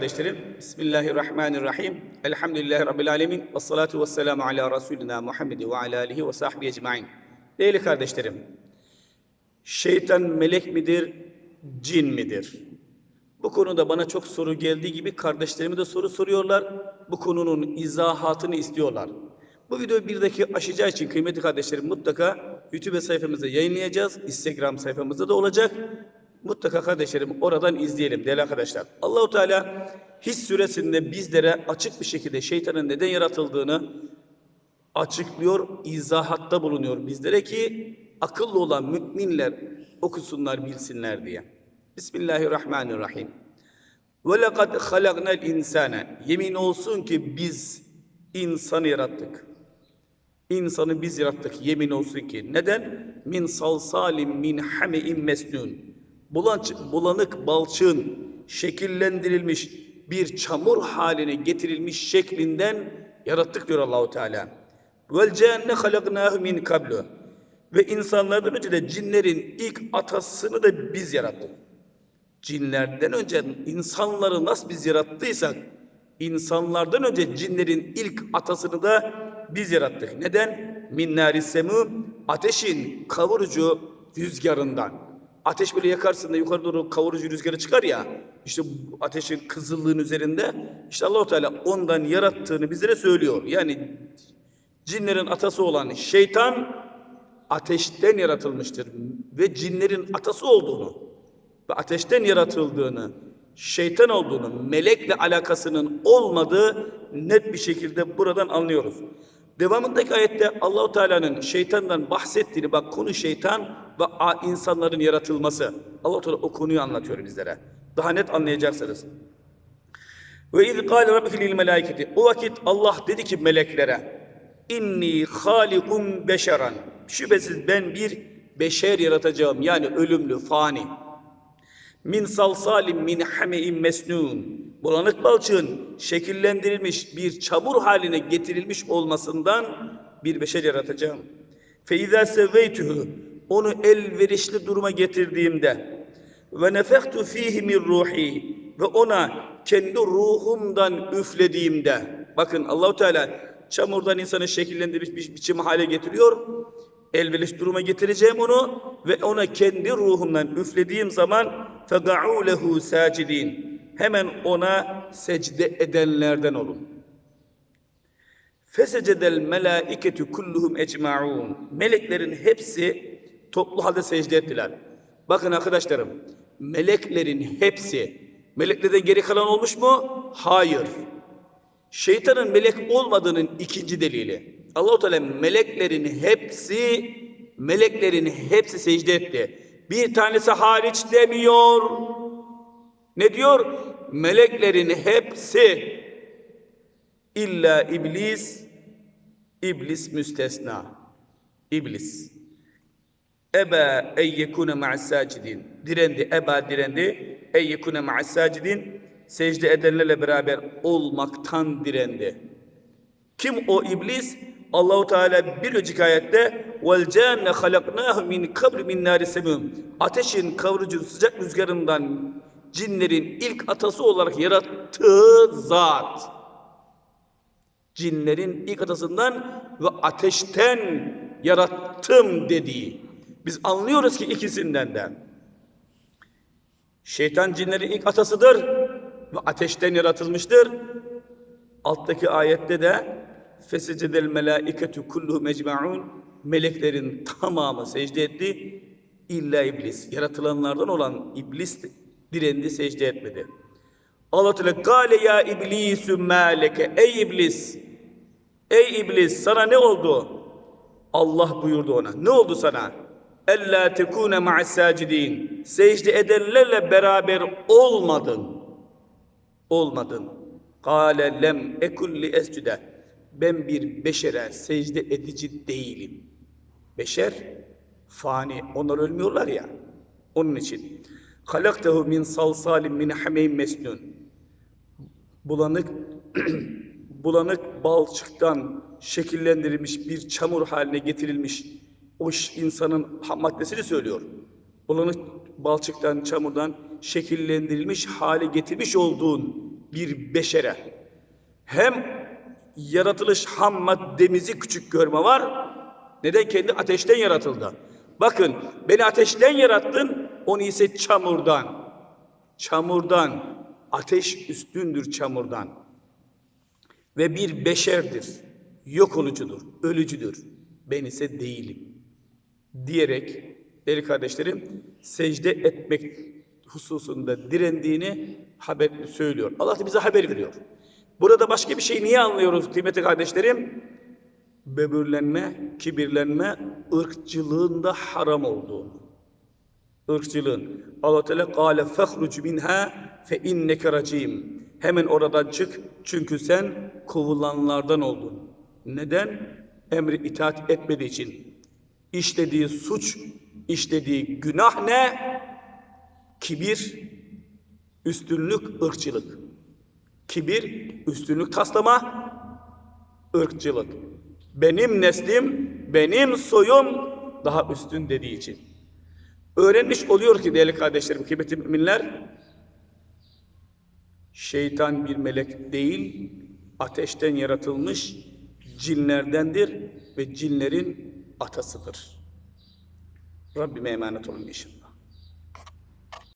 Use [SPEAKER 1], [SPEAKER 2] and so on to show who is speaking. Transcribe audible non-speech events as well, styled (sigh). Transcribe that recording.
[SPEAKER 1] Kardeşlerim, Bismillahirrahmanirrahim. Elhamdülillahi Rabbil alemin. Ve salatu ve selamu ala Resulina Muhammedi ve ala alihi ve sahbihi ecmain. Değerli kardeşlerim, şeytan melek midir, cin midir? Bu konuda bana çok soru geldiği gibi kardeşlerime de soru soruyorlar. Bu konunun izahatını istiyorlar. Bu videoyu bir dakika aşacağı için kıymetli kardeşlerim mutlaka YouTube sayfamızda yayınlayacağız. Instagram sayfamızda da olacak. Mutlaka kardeşlerim oradan izleyelim değerli arkadaşlar. Allahu Teala His suresinde bizlere açık bir şekilde şeytanın neden yaratıldığını açıklıyor, izahatta bulunuyor bizlere ki akıllı olan müminler okusunlar, bilsinler diye. Bismillahirrahmanirrahim. Ve lekad halaknal insane. Yemin olsun ki biz insanı yarattık. İnsanı biz yarattık yemin olsun ki. Neden? Min salsalim min hame'in mesnun. Bulanık balçığın şekillendirilmiş bir çamur haline getirilmiş şeklinden yarattık diyor Allahu Teala. Vel cenne halaknahu min kablu. Ve insanlardan önce de cinlerin ilk atasını da biz yarattık. Cinlerden önce insanları nasıl biz yarattıysak insanlardan önce cinlerin ilk atasını da biz yarattık. Neden? Min nâris semûm ateşin kavurucu rüzgarından. Ateş böyle yakarsın da yukarı doğru kavurucu rüzgarı çıkar ya. İşte ateşin kızıllığın üzerinde işte Allahu Teala ondan yarattığını bizlere söylüyor. Yani cinlerin atası olan şeytan ateşten yaratılmıştır ve cinlerin atası olduğunu ve ateşten yaratıldığını, şeytan olduğunu, melekle alakasının olmadığı net bir şekilde buradan anlıyoruz. Devamındaki ayette Allahu Teala'nın şeytandan bahsettiğini bak konu şeytan ve insanların yaratılması. Allahu Teala o konuyu anlatıyor bizlere. Daha net anlayacaksınız. Ve iz kâle rabbike lil melâiketi. O vakit Allah dedi ki meleklere inni halikun beşeran. Şüphesiz ben bir beşer yaratacağım. Yani ölümlü, fani. Min salsalim min hame'in mesnun. Bulanık balçığın şekillendirilmiş bir çamur haline getirilmiş olmasından bir beşer yaratacağım. Fe izâ sevveytühü. Onu elverişli duruma getirdiğimde ve nefektu fihi min ruhi ve ona kendi ruhumdan üflediğimde bakın Allahu Teala çamurdan insanı şekillendirmiş bir biçim hale getiriyor. Elverişli duruma getireceğim onu ve ona kendi ruhumdan üflediğim zaman fega'u lehu sacidin hemen ona secde edenlerden olun. Fesecedel melaiketu kulluhum ecmaun. Meleklerin hepsi toplu halde secde ettiler. Bakın arkadaşlarım, meleklerin hepsi meleklerden geri kalan olmuş mu? Hayır. Şeytanın melek olmadığının ikinci delili. Allahu Teala meleklerin hepsi meleklerin hepsi secde etti. Bir tanesi hariç demiyor. Ne diyor? Meleklerin hepsi illa iblis iblis müstesna. İblis. Eba ey yekune ma'as sacidin. Direndi, eba direndi. Ey yekune ma'as sacidin. Secde edenlerle beraber olmaktan direndi. Kim o iblis? Allahu Teala bir önceki ayette vel cenne halaknahu min kabri min nari semum. Ateşin kavurucu sıcak rüzgarından cinlerin ilk atası olarak yarattığı zat. Cinlerin ilk atasından ve ateşten yarattım dediği. Biz anlıyoruz ki ikisinden de. Şeytan cinlerin ilk atasıdır ve ateşten yaratılmıştır. Alttaki ayette de fesecedel melaiketu kulluhum ecmaun meleklerin tamamı secde etti illa iblis yaratılanlardan olan iblis direndi secde etmedi. Allah Teala gale ya iblisu maleke ey iblis ey iblis sana ne oldu? Allah buyurdu ona. Ne oldu sana? Ella tekune ma'as sacidin. Secde edenlerle beraber olmadın. Olmadın. Kale lem ekulli escüde. Ben bir beşere secde edici değilim. Beşer fani. Onlar ölmüyorlar ya. Onun için. Halaktehu min salsalim min hameyn mesnun. Bulanık (clears throat) bulanık balçıktan şekillendirilmiş bir çamur haline getirilmiş o insanın ham maddesini söylüyor. Bulanık balçıktan, çamurdan şekillendirilmiş hale getirmiş olduğun bir beşere hem yaratılış ham maddemizi küçük görme var. Neden? Kendi ateşten yaratıldı. Bakın beni ateşten yarattın, onu ise çamurdan. Çamurdan. Ateş üstündür çamurdan. Ve bir beşerdir. Yok olucudur, ölücüdür. Ben ise değilim. Diyerek değerli kardeşlerim secde etmek hususunda direndiğini haber söylüyor. Allah da bize haber veriyor. Burada başka bir şey niye anlıyoruz kıymetli kardeşlerim? Böbürlenme, kibirlenme, ırkçılığın da haram olduğunu. Irkçılığın. Allah Teala kâle fehruc minha fe inneke racim. Hemen oradan çık çünkü sen kovulanlardan oldun. Neden? Emri itaat etmediği için. İşlediği suç, işlediği günah ne? Kibir, üstünlük, ırkçılık. Kibir, üstünlük taslama, ırkçılık. Benim neslim, benim soyum daha üstün dediği için. Öğrenmiş oluyor ki değerli kardeşlerim, kıymetli müminler, şeytan bir melek değil, ateşten yaratılmış cinlerdendir ve cinlerin atasıdır. Rabbime emanet olun inşallah.